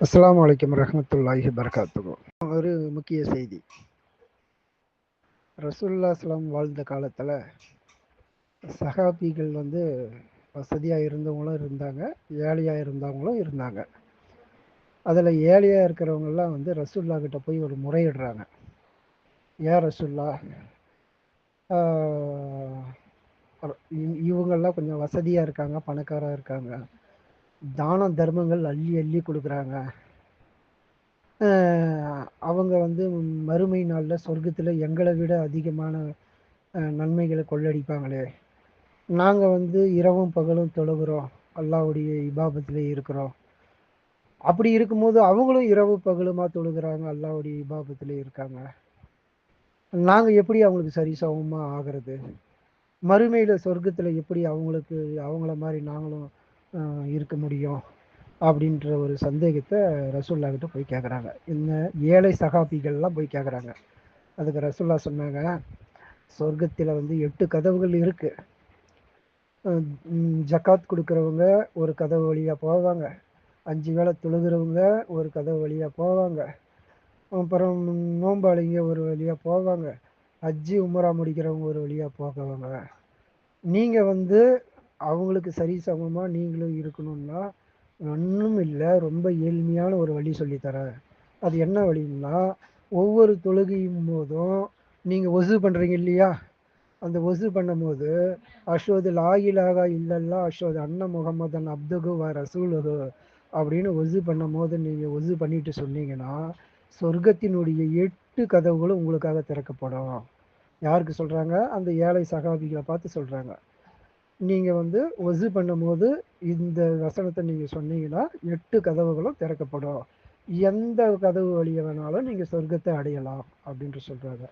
அஸ்லாம் வலைக்கம் ரஹமத்துல்லாஹி பரகாத்துகு ஒரு முக்கிய செய்தி. ரசூல்லா ஸ்லாம் வாழ்ந்த காலத்தில் சஹாபிகள் வந்து வசதியாக இருந்தவங்களும் இருந்தாங்க ஏழையாக இருந்தவங்களும் இருந்தாங்க. அதில் ஏழையாக இருக்கிறவங்கெல்லாம் வந்து ரசூல்லா கிட்ட போய் ஒரு முறையிடுறாங்க. ஏன் ரசூல்லா ஆஹ், இவங்கெல்லாம் கொஞ்சம் வசதியாக இருக்காங்க பணக்காராக இருக்காங்க. தான தர்மங்கள் அள்ளி அள்ளி கொடுக்குறாங்க. அவங்க வந்து மறுமை நாளில் சொர்க்கத்தில் எங்களை விட அதிகமான நன்மைகளை கொள்ளடிப்பாங்களே. நாங்கள் வந்து இரவும் பகலும் தொழுகிறோம். அல்லாவுடைய இபாபத்திலே இருக்கிறோம். அப்படி இருக்கும்போது அவங்களும் இரவு பகலுமாக தொழுகிறாங்க அல்லாவுடைய இபாபத்திலே இருக்காங்க. நாங்கள் எப்படி அவங்களுக்கு சரிசமமாக ஆகிறது? மறுமையில் சொர்க்கத்தில் எப்படி அவங்களுக்கு அவங்கள மாதிரி நாங்களும் இருக்க முடியும் அப்படின்ற ஒரு சந்தேகத்தை ரசூல்லா கிட்ட போய் கேட்குறாங்க இந்த ஏழை சகாபிகள்லாம் போய் கேட்குறாங்க அதுக்கு ரசூல்லா சொன்னாங்க சொர்க்கத்தில் வந்து எட்டு கதவுகள் இருக்கு. ஜக்காத் கொடுக்குறவங்க ஒரு கதவு வழியாக போவாங்க. அஞ்சு வேளை தொழுகிறவங்க ஒரு கதவு வழியாக போவாங்க. அப்புறம் நோம்பாளிங்க ஒரு வழியாக போவாங்க. ஹஜ்ஜி உமரா முடிக்கிறவங்க ஒரு வழியாக போகவங்க. நீங்கள் வந்து அவங்களுக்கு சரி சமமாக நீங்களும் இருக்கணும்னா ஒன்றும் இல்லை ரொம்ப ஏழ்மையான ஒரு வழி சொல்லித்தரேன் அது என்ன வழின்னா ஒவ்வொரு தொழுகையும் போதும் நீங்கள் ஒசு பண்ணுறீங்க இல்லையா? அந்த ஒசு பண்ணும்போது அஷோது லாயிலாகா இல்லல்லா அஷோது அன்ன முகமதன் அப்துகு வ ரசூலுகு அப்படின்னு ஒசு பண்ணும்போது நீங்கள் ஒசு பண்ணிட்டு சொன்னீங்கன்னா சொர்க்கத்தினுடைய எட்டு கதவுகளும் உங்களுக்காக திறக்கப்படும். யாருக்கு சொல்கிறாங்க அந்த ஏழை சகாபிகளை பார்த்து சொல்கிறாங்க நீங்கள் வந்து ஒசு பண்ணும்போது இந்த வசனத்தை நீங்கள் சொன்னீங்கன்னா எட்டு கதவுகளும் திறக்கப்படும். எந்த கதவு வழியை வேணாலும் நீங்கள் சொர்க்கத்தை அடையலாம் அப்படின்ட்டு சொல்கிறாங்க